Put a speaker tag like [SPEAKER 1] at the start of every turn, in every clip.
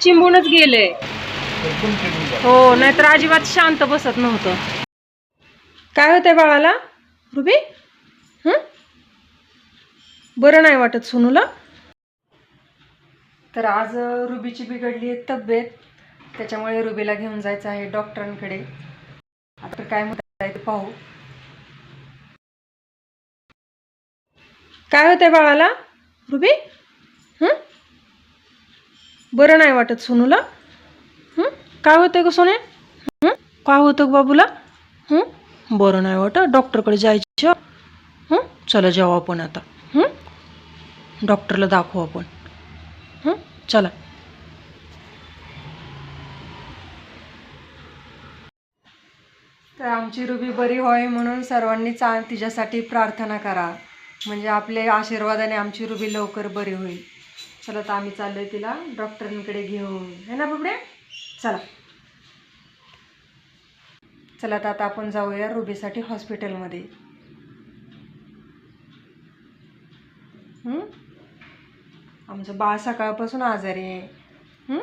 [SPEAKER 1] चिंबूनच गेले. हो नाहीतर अजिबात शांत बसत नव्हतं. काय होतंय बाळाला? रुबी? हं? बरं नाही वाटत सोनूला. तर आज रुबीची बिघडली आहे तब्येत. त्याच्यामुळे रुबीला घेऊन जायचं आहे डॉक्टरांकडे. आता काय म्हणत आहे ते पाहू. काय होतंय बाळाला? रुबी? हं? बरं नाही वाटत सोनूला. काय होतं ग सोने? काय होतं ग बाबूला? बरं नाही वाटत. डॉक्टरकडे जायचं. चला जाऊ आपण आता. डॉक्टरला दाखवू आपण. चला. तर आमची रुबी बरी होय म्हणून सर्वांनी चा तिच्यासाठी प्रार्थना करा. म्हणजे आपले आशीर्वादाने आमची रुबी लवकर बरी होईल. चला तर आम्ही चाललोय तिला डॉक्टरांकडे घेऊन. है ना बाबड्या? चला. चला तर आता आपण जाऊया रुबीसाठी हॉस्पिटलमध्ये. आमचं बाळ सकाळपासून आजारी आहे.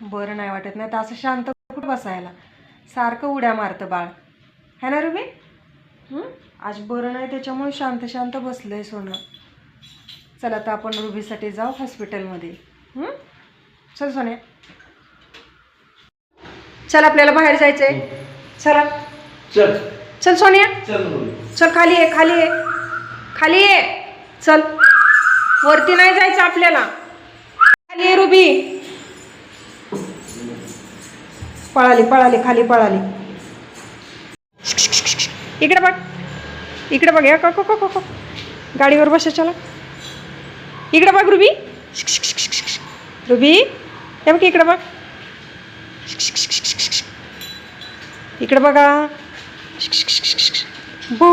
[SPEAKER 1] बरं नाही वाटत नाही तर असं शांत कुठं बसायला? सारखं उड्या मारतं बाळ. है ना रुबी? आज बरं नाही त्याच्यामुळे शांत शांत बसलंय सोनं. चला तर आपण रुबीसाठी जाऊ हॉस्पिटलमध्ये. हं? चल सोन्या. चल आपल्याला बाहेर जायचंय. चला.
[SPEAKER 2] चल.
[SPEAKER 1] चल सोनिया.
[SPEAKER 2] चल
[SPEAKER 1] चल खाली ये खाली ये. खाली ये. चल. वरती नाही जायचं आपल्याला. खाली ये रुबी. पळाली पळाली खाली पळाली. इकडे बघ. इकडे बघ. या का का- का- का- गाडीवर बसा चला. इकडं बघ रुबी रुबी हे बघ इकडं बघ इकडं बघा बो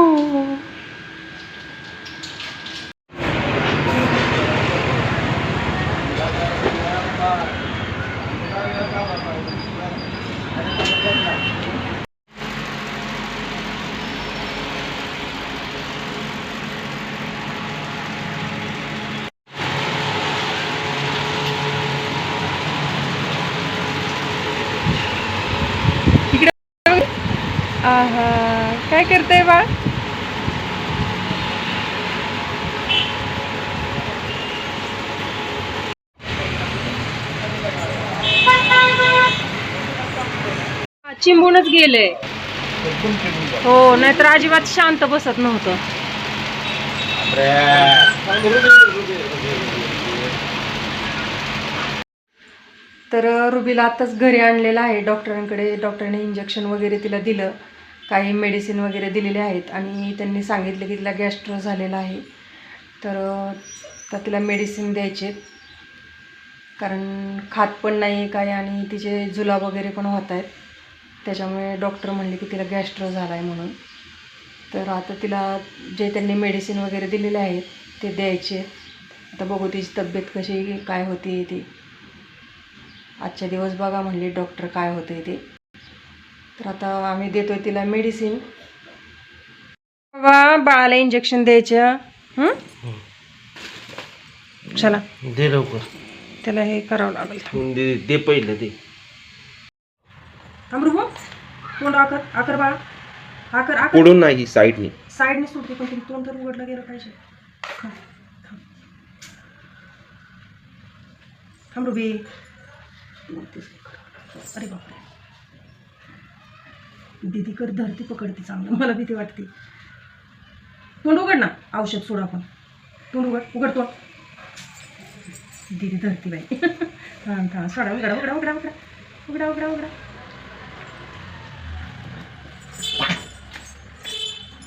[SPEAKER 1] इकडे हा काय करते बाळ? चिंबूनच गेले. हो नाहीतर अजिबात शांत बसत नव्हतं. तर रुबीला आताच घरी आणलेलं आहे. डॉक्टरांकडे डॉक्टरांनी इंजेक्शन वगैरे तिला दिलं. काही मेडिसिन वगैरे दिलेले आहेत आणि त्यांनी सांगितलं की तिला गॅस्ट्रो झालेला आहे. तर तर तिला मेडिसिन द्यायचे कारण खात पण नाही काय आणि तिचे जुलाब वगैरे पण होत आहेत. त्याच्यामुळे डॉक्टर म्हणले की तिला गॅस्ट्रो झाला आहे म्हणून. तर आता तिला जे त्यांनी मेडिसिन वगैरे दिलेले आहेत ते द्यायचे आता बघू तिची तब्येत कशी काय होती ती. आजच्या दिवस बघा म्हणले डॉक्टर काय होते ते. तर आता आम्ही देतोय तिला मेडिसिन बाबा बाळाला इंजेक्शन द्यायचं? चला.
[SPEAKER 2] दे लवकर.
[SPEAKER 1] त्याला हे करावं लागेल.
[SPEAKER 2] दे दे पहिलं दे.
[SPEAKER 1] रुबो तोंड आकर आकर बाळा. आकर आकर.
[SPEAKER 2] पुढून नाही साईडने.
[SPEAKER 1] साईडने सुटते पण तोंड तर उघडलं गेलं पाहिजे. रुबी. अरे बापरे. दीदी कर धरती पकडते चांगलं मला भीती वाटते. तोंड उघड ना औषध सोड आपण. तोंड उघड उघड तोंड. दीदी धरती बाई. हां हां सोडा उघडा उघडा उघडा उघडा. उघडा उघडा उघडा.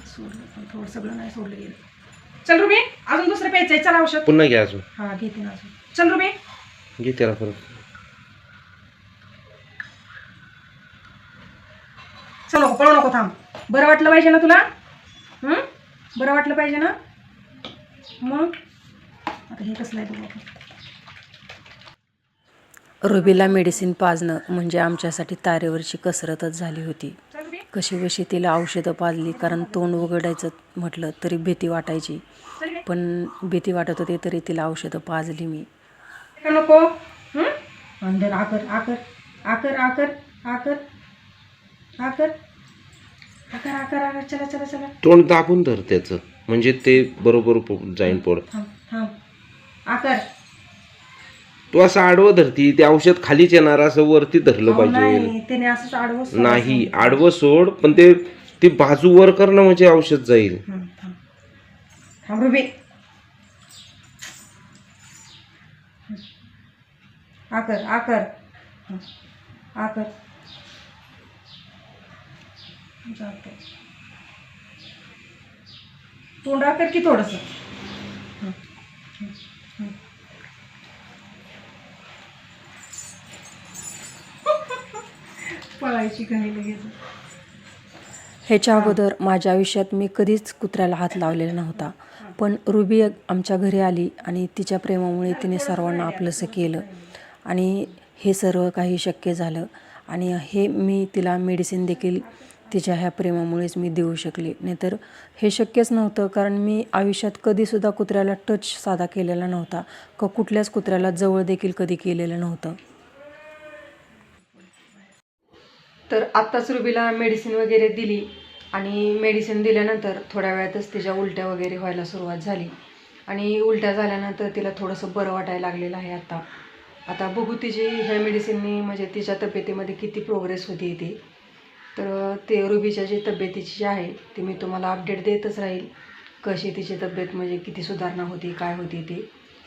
[SPEAKER 1] सोडलं पण थोडं सगळं नाही सोडलं गेलं. चल रुबी अजून दुसरं प्यायचं आहे चल औषध.
[SPEAKER 2] पुन्हा घ्या अजून.
[SPEAKER 1] हा घेते ना अजून. चल रुबी
[SPEAKER 2] घे त्याला परत
[SPEAKER 1] चल नको थांब. बरं वाटलं पाहिजे ना तुला? हं? बरं वाटलं पाहिजे ना? मग? आता हे कसलं आहे बघू आपण
[SPEAKER 3] रुबीला मेडिसिन पाजणं म्हणजे आमच्यासाठी तारेवरची कसरतच झाली होती. कशी कशी तिला औषधं पाजली कारण तोंड उघडायचं म्हटलं तरी भीती वाटायची. पण भीती वाटत होती तरी तिला औषधं पाजली मी.
[SPEAKER 1] नको. हं? अंदर आकर आकर आकर आकर आकर आकर. चला चला चला.
[SPEAKER 2] तोंड दाबून धर त्याचं. म्हणजे ते बरोबर पो- जाईन पोड
[SPEAKER 1] थांब थांब. आकर.
[SPEAKER 2] तू असं आडवं धरती ते औषध खालीच येणार असं वरती धरलं
[SPEAKER 1] अहो,
[SPEAKER 2] पाहिजे.
[SPEAKER 1] नाही त्याने असंच आडवं सोडायचं.
[SPEAKER 2] नाही आडवं सोड पण ते ती बाजू वर करणं म्हणजे औषध जाईल.
[SPEAKER 1] हं, थांब. थांब रुबी. आकर आकर. हं, आकर. जाते. तोंडा कर की थोडस. पळायची घाई लगेच.
[SPEAKER 3] ह्याच्या अगोदर माझ्या आयुष्यात मी कधीच कुत्र्याला हात लावलेला नव्हता. पण रुबी आमच्या घरी आली आणि तिच्या प्रेमामुळे तिने सर्वांना आपलंसं केलं. आणि हे सर्व काही शक्य झालं. आणि हे मी तिला मेडिसिन देखील तिच्या ह्या प्रेमामुळेच मी देऊ शकले. नाहीतर हे शक्यच नव्हतं कारण मी आयुष्यात कधीसुद्धा कुत्र्याला टच साधा केलेला नव्हता. का कुठल्याच कुत्र्याला जवळ देखील कधी केलेलं नव्हतं.
[SPEAKER 1] तर आत्ताच रुबीला मेडिसिन वगैरे दिली आणि मेडिसिन दिल्यानंतर थोड्या वेळातच तिच्या उलट्या वगैरे व्हायला सुरुवात झाली. आणि उलट्या झाल्यानंतर तिला थोडंसं बरं वाटायला लागलेलं आहे आता. आता बघू तिची ह्या मेडिसिननी म्हणजे तिच्या तब्येतीमध्ये किती प्रोग्रेस होती ती. तर ते रुबीच्या जी तब्येतीची जी आहे ती मी तुम्हाला अपडेट देतच राहील. कशी तिची तब्येत म्हणजे किती सुधारणा होती काय होती ती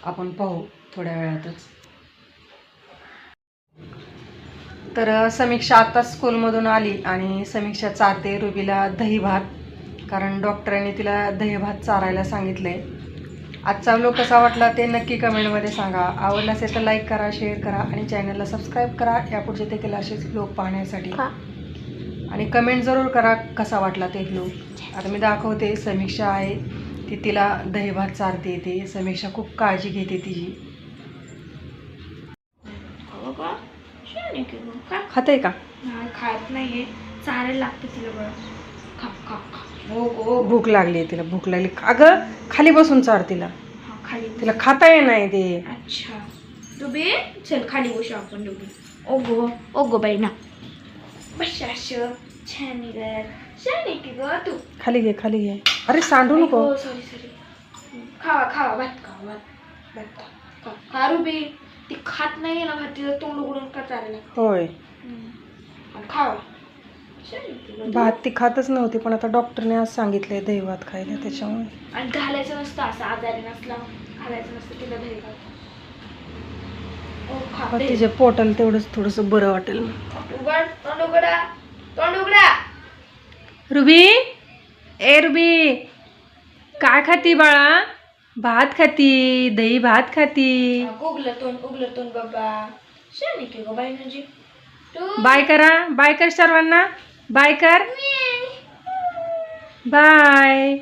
[SPEAKER 1] आपण पाहू थोड्या वेळातच. तर समीक्षा आता स्कूलमधून आली आणि समीक्षा चारते रुबीला दही भात कारण डॉक्टरांनी तिला दही भात चारायला सांगितलं आहे आजचा व्लॉग कसा वाटला ते नक्की कमेंटमध्ये सांगा. आवडला असेल तर लाईक करा शेअर करा आणि चॅनलला सबस्क्राईब करा. यापुढचे देखील असेच व्लॉग पाहण्यासाठी. आणि कमेंट जरूर करा कसा वाटला ते व्लॉग आता मी दाखवते समीक्षा आहे ती तिला दही भात चारते ते. समीक्षा खूप काळजी घेते तिची.
[SPEAKER 4] गं.
[SPEAKER 1] खाते का?
[SPEAKER 4] नाही खात नाहीये. चारायला लागते तिला बरं. हो हो.
[SPEAKER 1] भूक लागली तिला. भूक लागली. अगं खाली बसून चार तिला.
[SPEAKER 4] हा खाली
[SPEAKER 1] तिला खाता ये नाही ते.
[SPEAKER 4] अच्छा. दुबे चल खाली बसू आपण दोघी. ओगो ओगो बाई ना. बस छान. छान आहे की ग तू.
[SPEAKER 1] खाली घे खाली घे. अरे सांडू नको.
[SPEAKER 4] सॉरी सॉरी खावा खावा भात खावा भात. भात खा रुबी ती खात नाही ना भात तिला तोंड उघडून का चारायला
[SPEAKER 1] होय.
[SPEAKER 4] खावा.
[SPEAKER 1] भात ती खातच नव्हती पण आता डॉक्टरने आज सांगितलंय दही भात खायला त्याच्यामुळे.
[SPEAKER 4] आणि घालायचं नसतं असं आजारी नसला घालायचं नसतं तिला दही.
[SPEAKER 1] तिच्या पोटाला तेवढंच थोडंसं बरं वाटेल. रुबी? ए रुबी. काय खाती बाळा? भात खाती दही भात खाती.
[SPEAKER 4] उगलं तोंड उगलं तोंड बाबा.
[SPEAKER 1] बाय करा बाय कर सर्वांना. बाय कर. बाय.